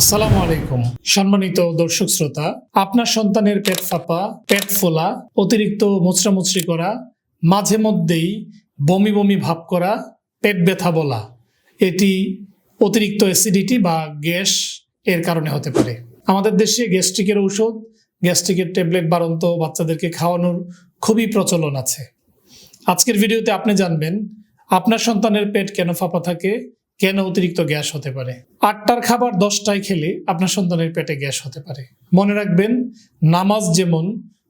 আসসালামু আলাইকুম। সম্মানিত দর্শক শ্রোতা, আপনার সন্তানের পেট ফাঁপা, পেট ফোলা, অতিরিক্ত মুচড়ামুচড়ি করা, মাঝে মধ্যেই বমি বমি ভাব করা, পেট ব্যথা বলা, এটি অতিরিক্ত অ্যাসিডিটি বা গ্যাস এর কারণে হতে পারে। আমাদের দেশে গ্যাস্ট্রিকের ঔষধ, গ্যাস্ট্রিকের ট্যাবলেট বাড়ন্ত বাচ্চাদেরকে খাওয়ানোর খুবই প্রচলন আছে। আজকের ভিডিওতে আপনি জানবেন, আপনার সন্তানের পেট কেন ফাঁপা থাকে কেন অতিরিক্ত গ্যাস হতে পারে? আটটার খাবার দশটায় খেলে আপনার সন্তানের পেটে গ্যাস হতে পারে। মনে রাখবেন, নামাজ যেমন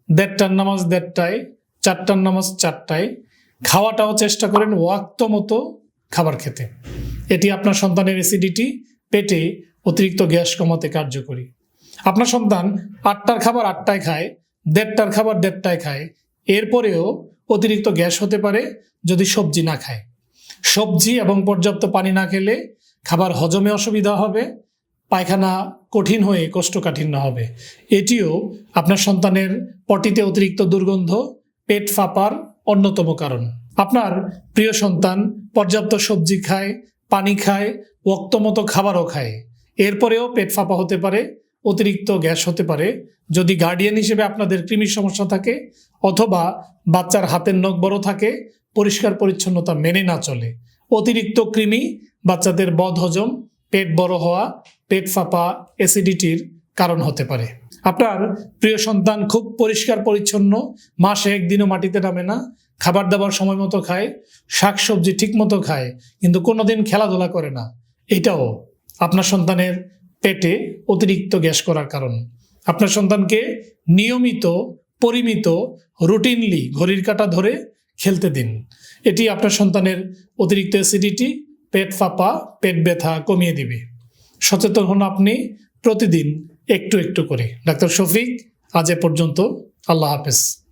দেড়টার নামাজ দেড়টায়, চারটার নামাজ চারটায়, খাওয়াটাও চেষ্টা করেন ওয়াক্ত মতো খাবার খেতে। এটি আপনার সন্তানের অ্যাসিডিটি পেটে অতিরিক্ত গ্যাস কমাতে কার্যকরী। আপনার সন্তান আটটার খাবার আটটায় খায়, দেড়টার খাবার দেড়টায় খায়, এরপরেও অতিরিক্ত গ্যাস হতে পারে যদি সবজি না খায়। সবজি এবং পর্যাপ্ত পানি না খেলে খাবার হজমে অসুবিধা হবে, পায়খানা কঠিন হয়ে কোষ্ঠকাঠিন্য হবে। এটিও আপনার সন্তানের পটিতে অতিরিক্ত দুর্গন্ধ, পেট ফাঁপার অন্যতম কারণ। আপনার প্রিয় সন্তান পর্যাপ্ত সবজি খায়, পানি খায়, ওক্তমতো খাবারও খায়। এরপরেও পেট ফাঁপা হতে পারে অতিরিক্ত গ্যাস হতে পারে। যদি গার্ডিয়ান হিসেবে আপনাদের কৃমির সমস্যা থাকে অথবা বাচ্চার হাতের নখ বড় থাকে, পরিষ্কার পরিচ্ছন্নতা মেনে না চলে। অতিরিক্ত কৃমি বাচ্চাদের বদহজম, পেট বড় হওয়া, পেট ফাঁপা অ্যাসিডিটির কারণ হতে পারে। আপনার প্রিয় সন্তান খুব পরিষ্কার পরিচ্ছন্ন, মাসে একদিনও মাটিতে নামে না, খাবার দাবার সময় মতো খায়, শাকসবজি ঠিক মতো খায়, কিন্তু কোনোদিন খেলাধুলা করে না। এটাও আপনার সন্তানের পেটে অতিরিক্ত গ্যাস করার কারণ। আপনার সন্তানকে নিয়মিত, পরিমিত, রুটিনলি ঘড়ির কাঁটা ধরে খেলতে দিন। এটি আপনার সন্তানের অতিরিক্ত অ্যাসিডিটি, পেট ফাঁপা, পেট ব্যথা কমিয়ে দিবে। সচেতন হন আপনি প্রতিদিন একটু একটু করে। ডাক্তার শফিক, আজ এ পর্যন্ত। আল্লাহ হাফেজ।